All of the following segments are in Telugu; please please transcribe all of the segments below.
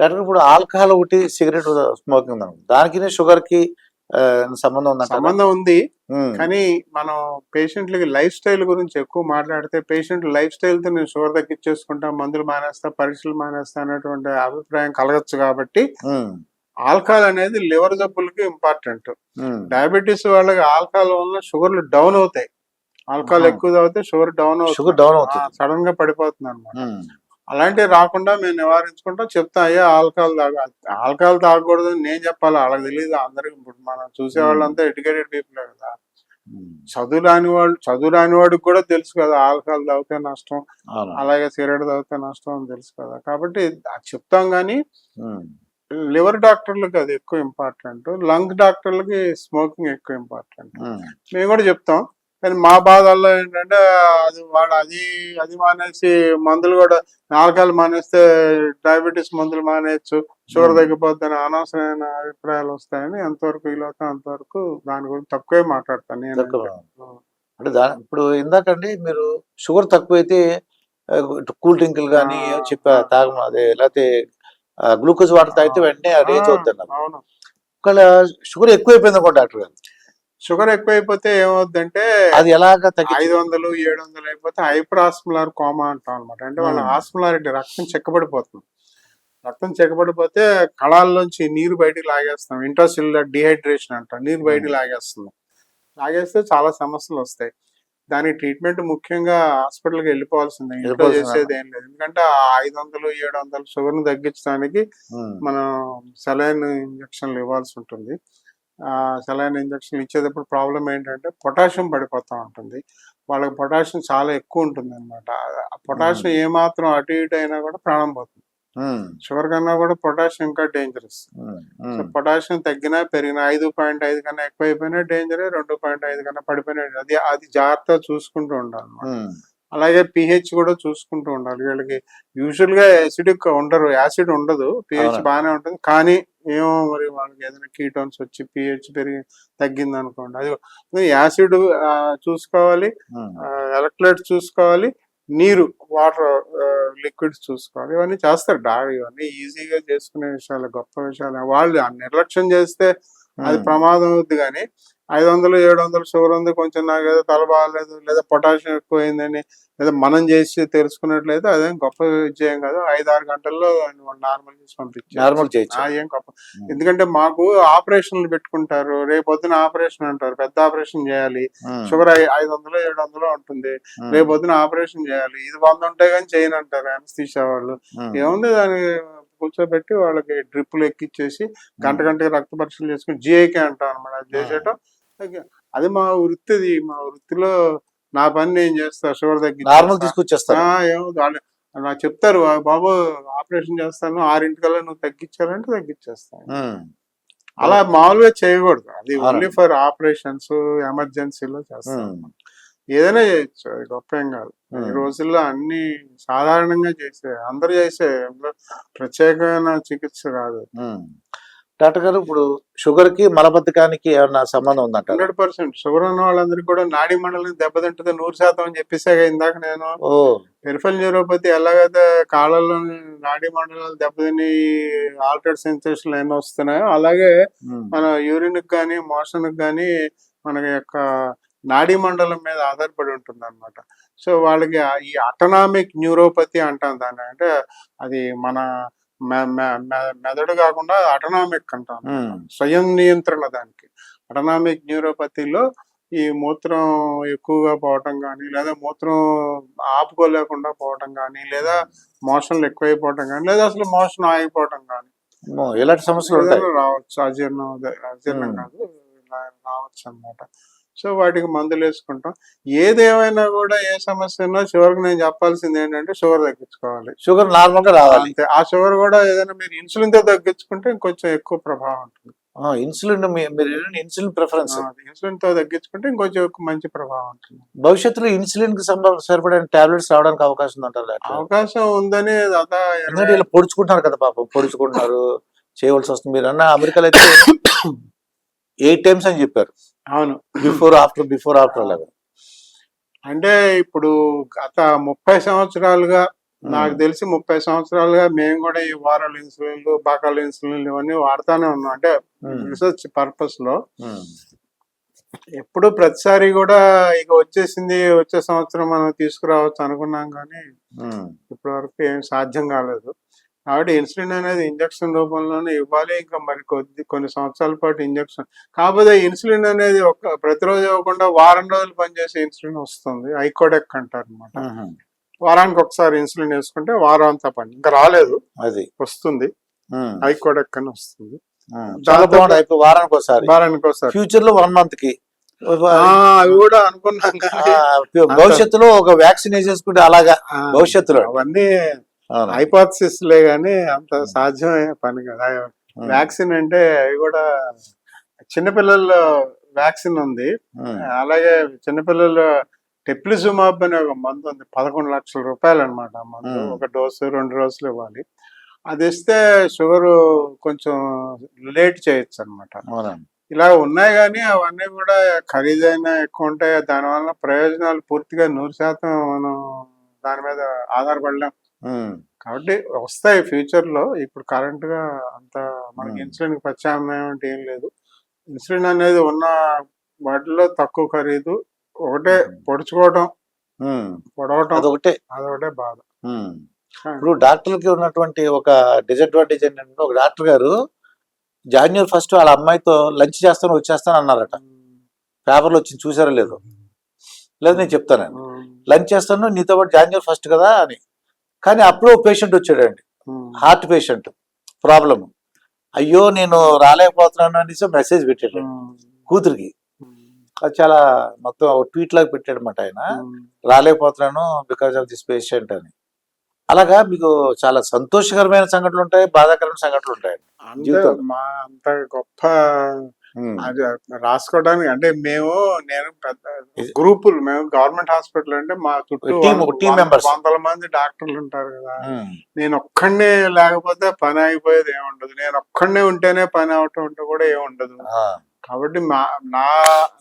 డాక్టర్ ఇప్పుడు ఆల్కహాల్ ఒకటి సిగరెట్ స్మోకింగ్ ఉందన్నమాట. దానికి షుగర్కి ఆ, సంబంధం ఉందంట సంబంధం ఉంది. కానీ మనం పేషెంట్లకి లైఫ్ స్టైల్ గురించి ఎక్కువ మాట్లాడితే పేషెంట్ లైఫ్ స్టైల్తో నేను షుగర్ తగ్గించేసుకుంటా మందులు మానేస్తా పరీక్షలు మానేస్తా అనేటువంటి అభిప్రాయం కలగచ్చు కాబట్టి ఆల్కహాల్ అనేది లివర్ జబ్బులకి ఇంపార్టెంట్. డయాబెటీస్ వాళ్ళకి ఆల్కహాల్ వల్ల షుగర్లు డౌన్ అవుతాయి. ఆల్కహాల్. ఎక్కువ తాగితే షుగర్ డౌన్ షుగర్ డౌన్ అవుతుంది. సడన్గా పడిపోతుంది అనమాట అలాంటివి రాకుండా మేము నివారించుకుంటాం. చెప్తా అయ్యా ఆల్కహాల్ తాగ. ఆల్కహాల్ తాగకూడదు అని నేను చెప్పాలి. వాళ్ళకి తెలియదు అందరికి ఇప్పుడు మనం చూసే వాళ్ళంతా ఎడ్యుకేటెడ్ పీపుల్ కదా. చదువు రాని వాళ్ళు చదువు రాని వాడికి కూడా తెలుసు కదా ఆల్కహాల్ తాగితే నష్టం అలాగే సిగరెట్ తాగితే నష్టం అని తెలుసు కదా. కాబట్టి అది చెప్తాం కానీ. లివర్ డాక్టర్లకి అది ఎక్కువ ఇంపార్టెంట్. లంగ్ డాక్టర్లకి స్మోకింగ్ ఎక్కువ ఇంపార్టెంట్. మేము కూడా చెప్తాం. కానీ మా బాధల్లో ఏంటంటే అది వాడు అది అది మానేసి మందులు కూడా ఆల్కహాల్ మానేస్తే డయాబెటీస్ మందులు మానేయచ్చు షుగర్. తగ్గిపోద్దని అనవసరమైన అభిప్రాయాలు వస్తాయని ఎంతవరకు వీలవుతా అంతవరకు దాని గురించి తక్కువే మాట్లాడతాను నేను. అంటే దా ఇప్పుడు ఇందాకండి మీరు షుగర్ తక్కువైతే కూల్ డ్రింకులు కానీ చెప్పా. తాగమ అదే లేకపోతే గ్లూకోజ్ వాటర్ తాగితే వెంటనే రేంజ్ అవుతుంది అవును ఒకవేళ షుగర్ ఎక్కువైపోయింది అనుకో డాక్టర్ గారు షుగర్ ఎక్కువైపోతే ఏమవుద్దంటే అది ఎలాగా ఐదు వందలు ఏడు వందలు అయిపోతే హైపర్ ఆస్ములార్ కోమా అంటాం అనమాట అంటే వాళ్ళ. ఆస్ములారిటీ రక్తం చెక్కబడిపోతుంది. రక్తం చెక్కబడిపోతే కళాల్లోంచి నీరు బయటికి లాగేస్తాం. ఇంట్రాసిల్యులర్ డిహైడ్రేషన్ అంటాం. నీరు బయటికి. లాగేస్తుంది. లాగేస్తే చాలా సమస్యలు వస్తాయి. దానికి ట్రీట్మెంట్ ముఖ్యంగా హాస్పిటల్కి వెళ్ళిపోవాల్సిందే. ఇంట్లో. చేసేది ఏం లేదు. ఎందుకంటే ఆ ఐదు వందలు ఏడు వందలు షుగర్ని తగ్గించడానికి. మనం సెలైన్ ఇంజక్షన్లు ఇవ్వాల్సి ఉంటుంది. సెలైన్ ఇంజక్షన్ ఇచ్చేటప్పుడు ప్రాబ్లం ఏంటంటే పొటాషియం పడిపోతూ ఉంటుంది వాళ్ళకి పొటాషియం చాలా ఎక్కువ ఉంటుంది అనమాట పొటాషియం ఏమాత్రం అటు ఇటు అయినా కూడా ప్రాణం పోతుంది. షుగర్ కన్నా కూడా పొటాషియం ఇంకా డేంజరస్. సో. పొటాషియం తగ్గినా పెరిగినా ఐదు పాయింట్ ఐదు కన్నా ఎక్కువ అయిపోయినా డేంజరే రెండు పాయింట్ ఐదు కన్నా పడిపోయినా అది అది జాగ్రత్తగా చూసుకుంటూ ఉండాలి. అలాగే పిహెచ్ కూడా చూసుకుంటూ ఉండాలి వీళ్ళకి యూజువల్గా యాసిడిక్ ఉండరు యాసిడ్ ఉండదు పిహెచ్. బాగానే ఉంటుంది కానీ ఏమో మరి వాళ్ళకి ఏదైనా కీటోన్స్ వచ్చి పిహెచ్ పెరిగి తగ్గింది అనుకోండి అది యాసిడ్ చూసుకోవాలి ఉమ్. ఎలక్ట్రేట్స్ చూసుకోవాలి నీరు వాటర్ లిక్విడ్స్ చూసుకోవాలి ఇవన్నీ చేస్తారు. డాడీ ఇవన్నీ ఈజీగా చేసుకునే విషయాలు గొప్ప విషయాలు. వాళ్ళు నిర్లక్ష్యం చేస్తే అది. ప్రమాదం అవుద్ది కానీ ఐదు వందలు ఏడు వందలు షుగర్ ఉంది కొంచెం నాకు ఏదో తల బాగాలేదు లేదా పొటాషియం ఎక్కువైందని లేదా మనం చేసి తెలుసుకున్నట్లయితే అదేం గొప్ప విజయం కాదు. ఐదు ఆరు గంటల్లో నార్మల్ చేసి పంపించారు నార్మల్ ఏం గొప్ప. ఎందుకంటే మాకు ఆపరేషన్లు పెట్టుకుంటారు. రేపు పొద్దున ఆపరేషన్ అంటారు. పెద్ద ఆపరేషన్ చేయాలి. షుగర్ ఐదు వందలు ఏడు వందలు ఉంటుంది. రేపు పొద్దున ఆపరేషన్ చేయాలి. ఇది వంద ఉంటే కానీ చేయను అంటారు అనస్థీషియా వాళ్ళు. ఉమ్. ఏముంది దాన్ని కూర్చోబెట్టి వాళ్ళకి డ్రిప్పులు ఎక్కిచ్చేసి గంట గంటకి రక్త పరీక్షలు చేసుకుని జిఐకే అంటాం అనమాట అది చేసేయటం. అది మా వృత్తిది. మా వృత్తిలో నా పని నేను చేస్తా. షుగర్ తగ్గి నార్మల్ తీసుకొచ్చేస్తారు. ఏముంది వాళ్ళు నాకు చెప్తారు "ఆ బాబు ఆపరేషన్ చేస్తాను. ఆరింటికల్లా నువ్వు తగ్గించాలంటే తగ్గించేస్తాను. అలా మామూలుగా చేయకూడదు. అది. ఓన్లీ ఫర్ ఆపరేషన్స్ ఎమర్జెన్సీలో చేస్తాం ఉమ్. ఏదైనా చేయొచ్చు అది గొప్ప ఏం కాదు ఈ. రోజుల్లో అన్ని సాధారణంగా చేసే అందరూ చేసే ప్రత్యేకమైన చికిత్స కాదు. డాక్టర్ గారు ఇప్పుడు షుగర్కి మలబద్ధకానికి ఏమన్నా సంబంధం ఉందంటారు హండ్రెడ్ పర్సెంట్ షుగర్ ఉన్న వాళ్ళందరికీ కూడా నాడీ మండలం దెబ్బతింటుంది నూరు శాతం అని చెప్పేసాగా ఇందాక నేను పెరిఫల్ న్యూరోపతి ఎలాగైతే కాళ్ళలో నాడీ మండలాలు దెబ్బతిని ఆల్టర్డ్ సెన్సేషన్ ఎన్ని వస్తున్నాయో అలాగే. మన యూరిన్ కానీ మోషన్ కానీ మన యొక్క నాడీ మండలం మీద ఆధారపడి ఉంటుంది అనమాట సో వాళ్ళకి ఈ అటనామిక్ న్యూరోపతి అంటాం దాన్ని. అంటే అది మన మెదడు కాకుండా అటనామిక్ అంటాం. స్వయం నియంత్రణ దానికి. అటనామిక్ న్యూరోపతిలో ఈ మూత్రం ఎక్కువగా పోవటం కానీ లేదా మూత్రం ఆపుకోలేకుండా పోవటం కానీ లేదా మోషన్లు ఎక్కువైపోవటం కానీ లేదా అసలు మోషన్ ఆగిపోవటం కానీ ఇలాంటి సమస్యలు రావచ్చు. అజీర్ణం అజీర్ణం. కాదు రావచ్చు అన్నమాట సో వాటికి మందులు వేసుకుంటాం. ఏదేమైనా కూడా ఏ సమస్య ఉన్నా చివరికి నేను చెప్పాల్సింది ఏంటంటే షుగర్ తగ్గించుకోవాలి. షుగర్ నార్మల్గా రావాలి. అంతే. ఆ షుగర్ కూడా ఏదైనా మీరు ఇన్సులిన్తో తగ్గించుకుంటే ఇంకొంచెం ఎక్కువ ప్రభావం ఉంటుంది. ఇన్సులిన్ మీరు ఇన్సులిన్ ప్రిఫరెన్స్. ఇన్సులిన్తో తగ్గించుకుంటే ఇంకొంచెం మంచి ప్రభావం ఉంటుంది. భవిష్యత్తులో ఇన్సులిన్కి సంబంధ సరిపడిన టాబ్లెట్స్ రావడానికి అవకాశం ఉందంటారు అవకాశం ఉందని ఇలా పొడుచుకుంటున్నారు కదా పాపం. పొడుచుకుంటున్నారు. చేయవలసి వస్తుంది. మీరు అన్న అమెరికాలో అయితే ఎయిట్ టైమ్స్ అని చెప్పారు. అవును. బిఫోర్ ఆఫ్టర్ బిఫోర్ ఆఫ్టర్ అలాగా. అంటే ఇప్పుడు గత ముప్పై సంవత్సరాలుగా నాకు తెలిసి ముప్పై సంవత్సరాలుగా మేము కూడా ఈ వారల్ ఇన్సులిన్లు బాకాల ఇన్సులిన్లు ఇవన్నీ వాడుతానే ఉన్నాం. అంటే ఉమ్, రీసెర్చ్ పర్పస్లో ఉమ్, ఎప్పుడు ప్రతిసారి కూడా ఇక వచ్చేసింది వచ్చే సంవత్సరం మనం తీసుకురావచ్చు అనుకున్నాం కానీ ఇప్పటి వరకు ఏం సాధ్యం కాలేదు. కాబట్టి ఇన్సులిన్ అనేది ఇంజక్షన్ రూపంలోనే ఇవ్వాలి. ఇంకా మరి కొద్ది కొన్ని సంవత్సరాల పాటు ఇంజక్షన్. కాకపోతే ఇన్సులిన్ అనేది ఒక ప్రతిరోజు ఇవ్వకుండా వారం రోజులు పనిచేసే ఇన్సులిన్ వస్తుంది. ఐకోడెక్ అంటారు అనమాట వారానికి ఒకసారి ఇన్సులిన్ వేసుకుంటే వారం అంతా పని. ఇంకా రాలేదు. అది. వస్తుంది. ఐకోడెక్ అని వస్తుంది. చాలా బాగుంది వారానికి ఒకసారి. వారానికి ఒకసారి. ఫ్యూచర్లో వన్ మంత్కి. అవి కూడా అనుకున్నాం భవిష్యత్తులో ఒక వ్యాక్సిన్ వేసేసుకుంటే అలాగా భవిష్యత్తులో. అవన్నీ అవును. హైపోథసిస్ లే గానీ అంత సాధ్యమయ్యే పని కదా. వ్యాక్సిన్ అంటే అవి కూడా చిన్నపిల్లల్లో వ్యాక్సిన్ ఉంది. అలాగే చిన్నపిల్లలు టెప్లిజుమాబ్ అనే ఒక మందు ఉంది. పదకొండు లక్షల రూపాయలు అనమాట మందు. Hmm. ఒక డోసు రెండు రోజులు ఇవ్వాలి. అది ఇస్తే షుగర్ కొంచెం లేట్ చేయొచ్చు అనమాట ఇలా ఉన్నాయి కానీ అవన్నీ కూడా ఖరీదైన ఎక్కువ ఉంటాయి. దానివల్ల ప్రయోజనాలు పూర్తిగా నూరు శాతం మనం దాని మీద ఆధారపడలేం. కాబట్టి వస్తాయి ఫ్యూచర్లో ఇప్పుడు కరెంట్గా అంత మనకి. ఇన్సులిన్ ప్రత్యామ్నాయం అంటే ఏం లేదు. ఇన్సులిన్ అనేది ఉన్న వాటిలో తక్కువ ఖరీదు. ఒకటే ఉమ్, పొడవటం. అదొకటే. అదొకటే బాధ. ఇప్పుడు డాక్టర్లకి ఉన్నటువంటి ఒక డిసడ్వాంటేజ్ ఏంటంటే ఒక డాక్టర్ గారు జాన్యువరి ఫస్ట్ వాళ్ళ అమ్మాయితో లంచ్ చేస్తాను వచ్చేస్తాను అన్నారట. పేపర్లో వచ్చి చూసారో లేదో? లేదు నేను చెప్తాను. లంచ్ చేస్తాను నీతో పాటు జాన్యువరి ఫస్ట్ కదా అని. కానీ అప్పుడు పేషెంట్ వచ్చాడండి. హార్ట్ పేషెంట్ ప్రాబ్లం అయ్యో నేను రాలేకపోతున్నాను అనేసి మెసేజ్ పెట్టాడు. కూతురికి. అది చాలా మొత్తం ట్వీట్ లాగా పెట్టాడు అనమాట ఆయన. రాలేకపోతున్నాను బికాజ్ ఆఫ్ దిస్ పేషెంట్ అని అలాగా మీకు చాలా సంతోషకరమైన సంఘటనలు ఉంటాయి బాధాకరమైన సంఘటనలు ఉంటాయి. మా అంత గొప్ప అది రాసుకోవడానికి అంటే మేము నేను పెద్ద గ్రూపులు మేము గవర్నమెంట్ హాస్పిటల్ అంటే మా చుట్టూ. వందల మంది డాక్టర్లు ఉంటారు కదా. ఉమ్, నేను ఒక్కడనే లేకపోతే పని అయిపోయేది ఏముండదు నేను ఒక్కడనే ఉంటేనే పని అవటం ఉంటే కూడా ఏముండదు కాబట్టి మా నా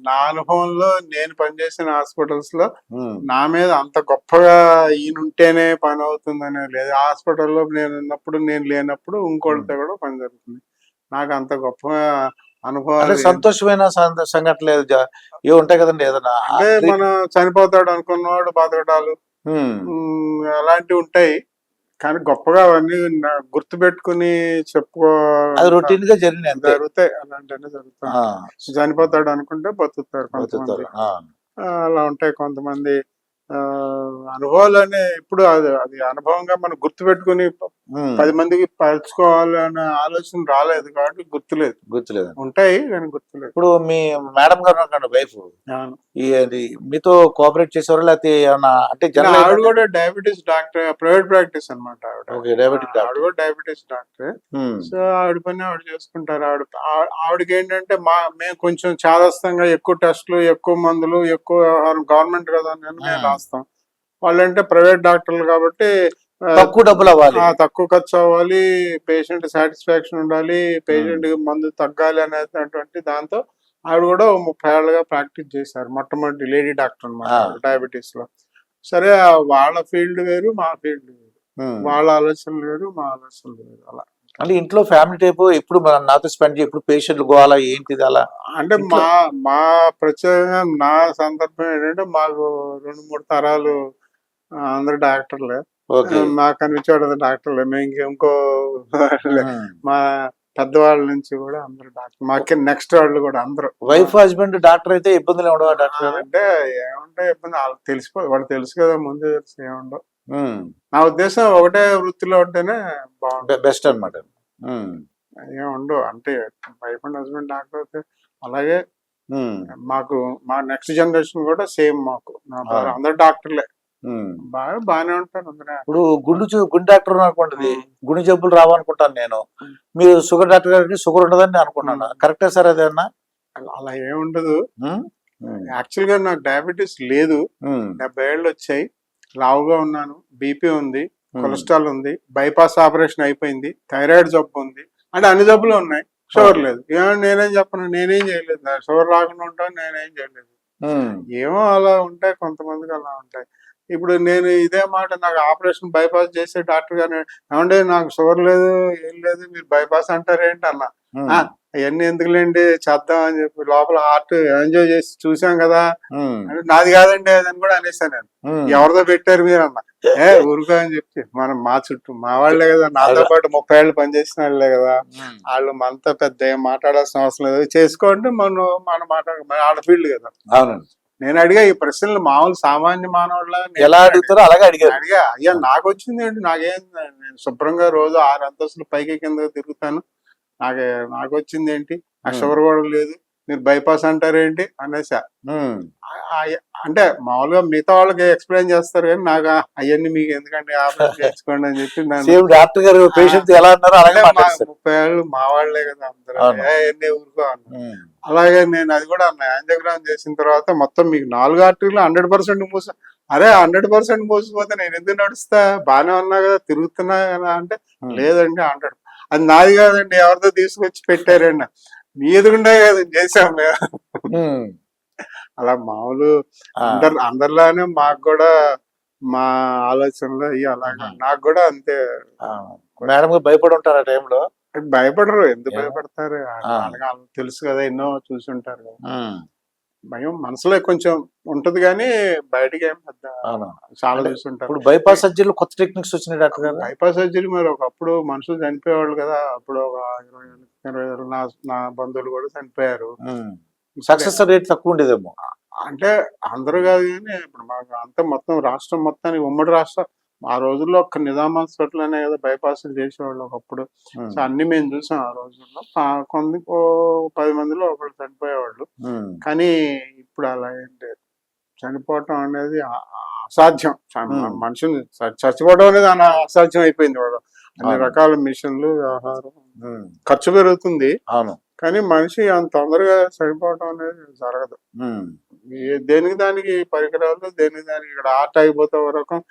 నా అనుభవంలో నేను పనిచేసిన హాస్పిటల్స్లో ఉమ్, నా మీద అంత గొప్పగా ఈయన ఉంటేనే పని అవుతుందనే లేదు. హాస్పిటల్లో నేను ఉన్నప్పుడు నేను లేనప్పుడు ఇంకోటితో కూడా పని జరుగుతుంది. నాకు అంత గొప్ప ఏం- సంతోషమైన సం- సంఘటనలు ఏదో జ- ఏ ఉంటాయి కదండి ఏదైనా అంటే మనం చనిపోతాడు అనుకున్నవాడు బతకడాలు ఉమ్, అలాంటివి ఉంటాయి. కానీ గొప్పగా అవన్నీ నా- గుర్తుపెట్టుకుని చెప్పుకో అది రొటీన్గా జరిగినాయి జరుగుతాయి. అలాంటివన్నీ జరుగుతాయి. చనిపోతాడు అనుకుంటే బతుకుతారు కొంతమంది. అలా ఉంటాయి కొంతమంది. అనుభవాలనే ఇప్పుడు అది అది అనుభవంగా మనం గుర్తుపెట్టుకుని ప- ఉమ్, పది మందికి పరుచుకోవాలి అనే ఆలోచన రాలేదు కాబట్టి గుర్తులేదు. గుర్తులేదు. ఉంటాయి కానీ గుర్తులేదు. ఇప్పుడు మీ మేడం గారు ఉన్నారండి వైఫ్. మీతో కోఆపరేట్ చేసేవారు లేకపోతే ఏమన్నా అంటే ఆవిడ కూడా డయాబెటీస్ డాక్టర్ ప్రైవేట్ ప్రాక్టీస్ అనమాట ఆవిడ. డయాబెటిక్ ఆవిడ కూడా డయాబెటీస్ డాక్టర్. సో ఆవిడ పని ఆవిడ చేసుకుంటారు. ఆవిడ ఆవిడకి ఏంటంటే మా మేము కొంచెం చాదస్తంగా ఎక్కువ టెస్టులు ఎక్కువ మందులు ఎక్కువ గవర్నమెంట్ కదా ఆ. రాస్తాం వాళ్ళంటే ప్రైవేట్ డాక్టర్లు కాబట్టి తక్కువ డబ్బులు అవ్వాలి. తక్కువ ఖర్చు అవ్వాలి పేషెంట్ సాటిస్ఫాక్షన్ ఉండాలి పేషెంట్ మందు తగ్గాలి అనేటువంటి దాంతో ఆవిడ కూడా ముప్పై ఏళ్ళుగా ప్రాక్టీస్ చేశారు. మొట్టమొదటి లేడీ డాక్టర్. అనమాట డయాబెటీస్లో సరే వాళ్ళ ఫీల్డ్ వేరు మా ఫీల్డ్ వేరు. వాళ్ళ ఆలోచనలు వేరు మా ఆలోచనలు వేరు. అలా. అంటే ఇంట్లో ఫ్యామిలీ టైప్ ఎప్పుడు మన నాతో స్పెండ్ చేయి ఎప్పుడు పేషెంట్లు గోవాలా ఏంటిది అలా? అంటే మా మా ప్రత్యేకంగా నా సందర్భం ఏంటంటే మాకు రెండు మూడు తరాలు అందరు డాక్టర్లే ఓకే. మా కనిపించాడు డాక్టర్లే మేము ఇంక మా పెద్దవాళ్ళ నుంచి కూడా అందరు డాక్టర్ మాకే నెక్స్ట్ వాళ్ళు కూడా అందరూ. వైఫ్ హస్బెండ్ డాక్టర్ అయితే ఇబ్బందులు ఉండవా డాక్టర్ అంటే ఏముంటాయి ఇబ్బంది? వాళ్ళకి తెలిసిపో వాళ్ళు తెలుసు కదా ముందే తెలుసు ఏముండవు. నా ఉద్దేశం ఒకటే వృత్తిలో ఉంటేనే బాగుంటుంది. బెస్ట్ అనమాట ఏముండవు అంటే వైఫ్ అండ్ హస్బెండ్ డాక్టర్ అయితే అలాగే మాకు మా నెక్స్ట్ జనరేషన్ కూడా సేమ్ మాకు. అందరు డాక్టర్లే. బాగా బాగానే ఉంటారు అందరూ ఇప్పుడు గుండు గుండె డాక్టర్ అనుకుంటుంది. గుండె జబ్బులు రావనుకుంటాను నేను. మీరు షుగర్ డాక్టర్ గారికి షుగర్ ఉండదని నేను అనుకున్నాను. కరెక్టే సార్ అదేనా అలా- ఏముండదు. యాక్చువల్గా నాకు డయాబెటీస్ లేదు. డెబ్బై ఏళ్ళు వచ్చాయి. లావుగా ఉన్నాను బీపీ ఉంది. కొలెస్ట్రాల్ ఉంది బైపాస్ ఆపరేషన్ అయిపోయింది థైరాయిడ్ జబ్బు ఉంది. అంటే అన్ని జబ్బులు ఉన్నాయి. షుగర్ లేదు. ఏమో నేనేం చెప్పను నేనేం చేయలేదు. షుగర్ రాకుండా ఉంటాను నేనేం చేయలేదు. ఏమో అలా ఉంటాయి కొంతమందికి అలా ఉంటాయి. ఇప్పుడు నేను ఇదే మాట నాకు ఆపరేషన్ బైపాస్ చేసే డాక్టర్ గారు ఏమంటే నాకు షుగర్ లేదు ఏం లేదు మీరు బైపాస్ అంటారు ఏంటి అన్న. ఉమ్, ఆ, అవన్నీ ఎందుకులేండి చేద్దాం అని చెప్పి లోపల హార్ట్ ఎంజాయ్ చేసి చూసాం కదా. నాది కాదండి అని కూడా అనేసాను నేను. ఎవరిదో పెట్టారు మీరు అన్న ఏ ఊరుకో అని చెప్పి. మనం మా చుట్టూ మా వాళ్ళే కదా నాతో పాటు ముప్పై ఏళ్ళు పనిచేసిన వాళ్ళే కదా. వాళ్ళు మనతో పెద్ద ఏం మాట్లాడాల్సిన అవసరం లేదు. చేసుకోండి మనం మనం మాట్లాడ మన ఆడఫీల్డ్ కదా. అవునండి. నేను అడిగా ఈ ప్రశ్నలు మామూలు సామాన్య మానవుళ్ళ ఎలా అడుగుతారో అలాగే అడిగారు. అడిగా అయ్యా నాకు వచ్చింది ఏంటి నాకేం నేను శుభ్రంగా రోజు ఆరు అంతస్తులు పైకి కింద తిరుగుతాను. నాకే నాకు వచ్చింది ఏంటి Hmm. షుగర్ కూడా లేదు. మీరు బైపాస్ అంటారేంటి? అనేసా. అంటే మామూలుగా మిగతా వాళ్ళకి ఎక్స్ప్లెయిన్ చేస్తారు కానీ నాకు అవన్నీ మీకు ఎందుకంటే ఆపరేషన్ చేసుకోండి అని చెప్పి డాక్టర్ గారు పేషెంట్ ఎలా అన్నారో అలాగే ముప్పై ఏళ్ళు మా వాళ్ళే కదా అందరూ. ఊరుకో అలాగే నేను అది కూడా అన్నా యాంజియోగ్రామ్ చేసిన తర్వాత మొత్తం మీకు నాలుగు ఆర్టరీలు హండ్రెడ్ పర్సెంట్ మూస అరే హండ్రెడ్ పర్సెంట్ మూసిపోతే నేను ఎందుకు నడుస్తా? బాగానే ఉన్నా కదా తిరుగుతున్నా కదా అంటే. లేదండి హండ్రెడ్ అది నాది కాదండి ఎవరితో తీసుకొచ్చి పెట్టారండి. మీ ఎదుగుండే కదా చేసాం మేము. అలా మామూలు అందరు అందరిలానే మాకు కూడా మా ఆలోచనలు అయ్యి అలాగా. నాకు కూడా అంతే. మేడం భయపడి ఉంటారు ఆ టైంలో? భయపడరు ఎందుకు. భయపడతారు? తెలుసు కదా ఎన్నో చూసి ఉంటారు కదా. భయం మనసులో కొంచెం ఉంటది కానీ బయటకి ఏం పెద్ద చాలా అంటే చూసుంటారు ఇప్పుడు బైపాస్ సర్జరీలో కొత్త టెక్నిక్స్ వచ్చినాయి డాక్టర్ గారు? బైపాస్ సర్జరీ మరి ఒకప్పుడు మనుషులు చనిపోయేవాళ్ళు కదా. అప్పుడు ఒక ఇరవై ఇరవై నా నా బంధువులు కూడా చనిపోయారు. సక్సెస్ రేట్ తక్కువ ఉండేదేమో. అంటే అందరూ కాదు కానీ ఇప్పుడు మాకు అంతా మొత్తం రాష్ట్రం మొత్తానికి ఉమ్మడి రాష్ట్రం ఆ రోజుల్లో ఒక్క నిజాం హాస్పిటల్నే కదా బైపాస్ చేసేవాళ్ళు ఒకప్పుడు. సో అన్ని మేము చూసాం ఆ రోజుల్లో. కొన్ని పది మందిలో ఒకళ్ళు చనిపోయేవాళ్ళు. కానీ ఇప్పుడు అలా ఏం లేదు. చనిపోవటం అనేది అసాధ్యం. చ- చచ్చిపోవడం అనేది అన- అసాధ్యం అయిపోయింది వాడు అన్ని. రకాల మిషన్లు ఆహారం. ఉమ్, ఖర్చు పెరుగుతుంది. అవును. కానీ మనిషి అంత తొందరగా చనిపోవటం అనేది జరగదు. దేనికి దానికి పరికరాలు దేనికి దానికి ఇక్కడ ఆర్ట్ అయిపోతే ఒక రకం.